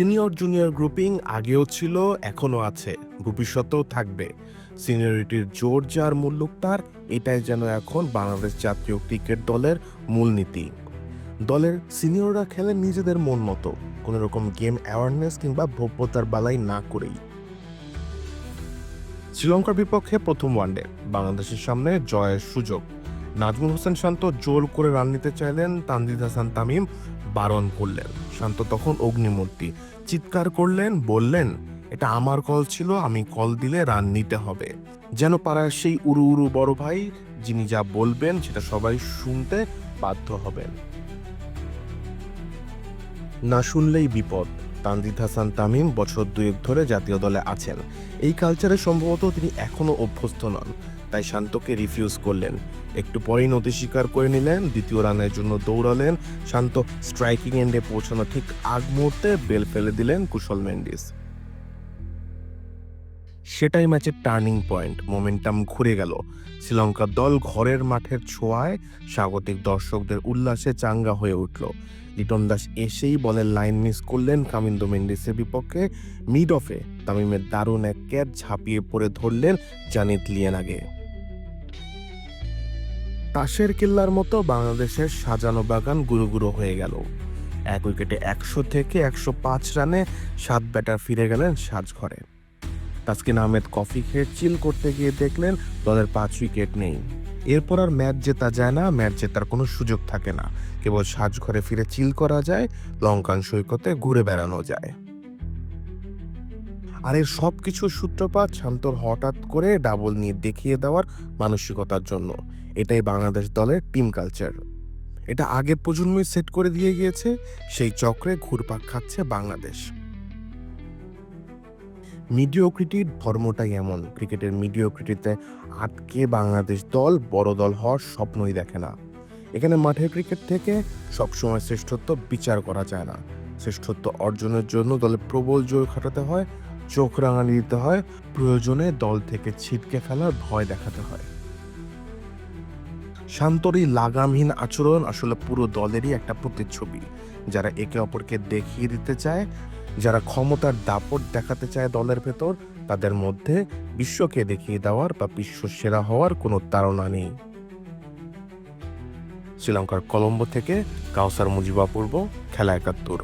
Senior junior grouping আগেও ছিল, এখনও আছে, ভবিষ্যতেও থাকবে। সিনিয়রিটির জোর যার মূল্য তার, এটাই যেন এখন বাংলাদেশ জাতীয় ক্রিকেট দলের মূলনীতি দলের সিনিয়ররা খেলেন নিজেদের মন মতো কোনো রকম গেম অ্যাওয়ারনেস কিংবা ভব্যতার বালাই না করেই। শ্রীলঙ্কার বিপক্ষে প্রথম ওয়ানডে, বাংলাদেশের সামনে জয়ের সুযোগ। নাজমুল হোসেন শান্ত জোর করে রান নিতে চাইলেন তানজিদ হাসান তামিম বারণ করলেন। শান্ত তখন অগ্নিমূর্তি চিৎকার করলেন, বললেন, এটা আমার কল ছিল, আমি কল দিলে রান নিতে হবে। যেন পাড়ার সেই উড়ু উড়ু বড় ভাই যিনি যা বলবেন সেটা সবাই শুনতে বাধ্য হবেন। না শুনলেই বিপদ। তানজিদ হাসান তামিম বছর দুয়েক ধরে জাতীয় দলে আছেন। এই কালচারে সম্ভবত তিনি এখনও অভ্যস্ত নন। তাই শান্তকে রিফিউজ করলেন। একটু পরেই নতি স্বীকার করে নিলেন, দ্বিতীয় রানের জন্য দৌড়ালেন। শান্ত স্ট্রাইকিং এন্ডে পৌঁছানো ঠিক আগ মুহূর্তে বেল ফেলে দিলেন কুশল মেন্ডিস। সেটাই ম্যাচের টার্নিং পয়েন্ট মোমেন্টাম ঘুরে গেল। শ্রীলঙ্কার দল ঘরের মাঠের ছোঁয়ায় স্বাগতিক দর্শকদের উল্লাসে চাঙ্গা হয়ে উঠল। লিটন দাস এসেই বলের লাইন মিস করলেন কামিন্দো মেন্ডিসের বিপক্ষে। মিড অফে তামিমের দারুণ এক ক্যাচ ঝাঁপিয়ে পড়ে ধরলেন জানিত লিয়েন আগে তাসের কিল্লার মতো বাংলাদেশের সাজানো বাগান গুরু গুরু হয়ে গেল। এক উইকেটে একশো থেকে একশো পাঁচ রানে সাত ব্যাটার ফিরে গেলেন সাজঘরে। তাসকিন আহমেদ কফি খেয়ে চিল করতে গিয়ে দেখলেন দলের পাঁচ উইকেট নেই। এরপর আর ম্যাচ জেতা যায় না, ম্যাচ জেতার কোনো সুযোগ থাকে না। কেবল সাজঘরে ফিরে চিল করা যায়, লঙ্কান সৈকতে ঘুরে বেড়ানো যায়। আর এর সব কিছুর সূত্রপাত শান্তর হঠাৎ করে ডাবল নিয়ে দেখিয়ে দেওয়ার মানসিকতার জন্য। এটাই বাংলাদেশ দলের টিম কালচার। এটা আগের প্রজন্মই সেট করে দিয়ে গিয়েছে, সেই চক্রে ঘুরপাক খাচ্ছে বাংলাদেশ। মিডিওক্রিটির ধর্মটাই এমন। ক্রিকেটের মিডিওক্রিটিতে আটকে বাংলাদেশ দল বড় দল হওয়ার স্বপ্নই দেখে না। এখানে মাঠের ক্রিকেট থেকে সবসময় শ্রেষ্ঠত্ব বিচার করা যায় না। শ্রেষ্ঠত্ব অর্জনের জন্য দলে প্রবল জোর খাটাতে হয় চোখ রাঙানি দিতে হয়, প্রয়োজনে দল থেকে ছিটকে ফেলার ভয় দেখাতে হয়। শান্তরই লাগামহীন আচরণ আসলে পুরো দলেরই একটা প্রতিচ্ছবি। যারা একে অপরকে দেখিয়ে দিতে চায়, যারা ক্ষমতার দাপট দেখাতে চায় দলের ভেতর, তাদের মধ্যে বিশ্বকে দেখিয়ে দেওয়ার বা বিশ্ব সেরা হওয়ার কোনো তাড়না নেই। শ্রীলঙ্কার কলম্বো থেকে কাউসার মুজিবা পূর্ব খেলা একাত্তর।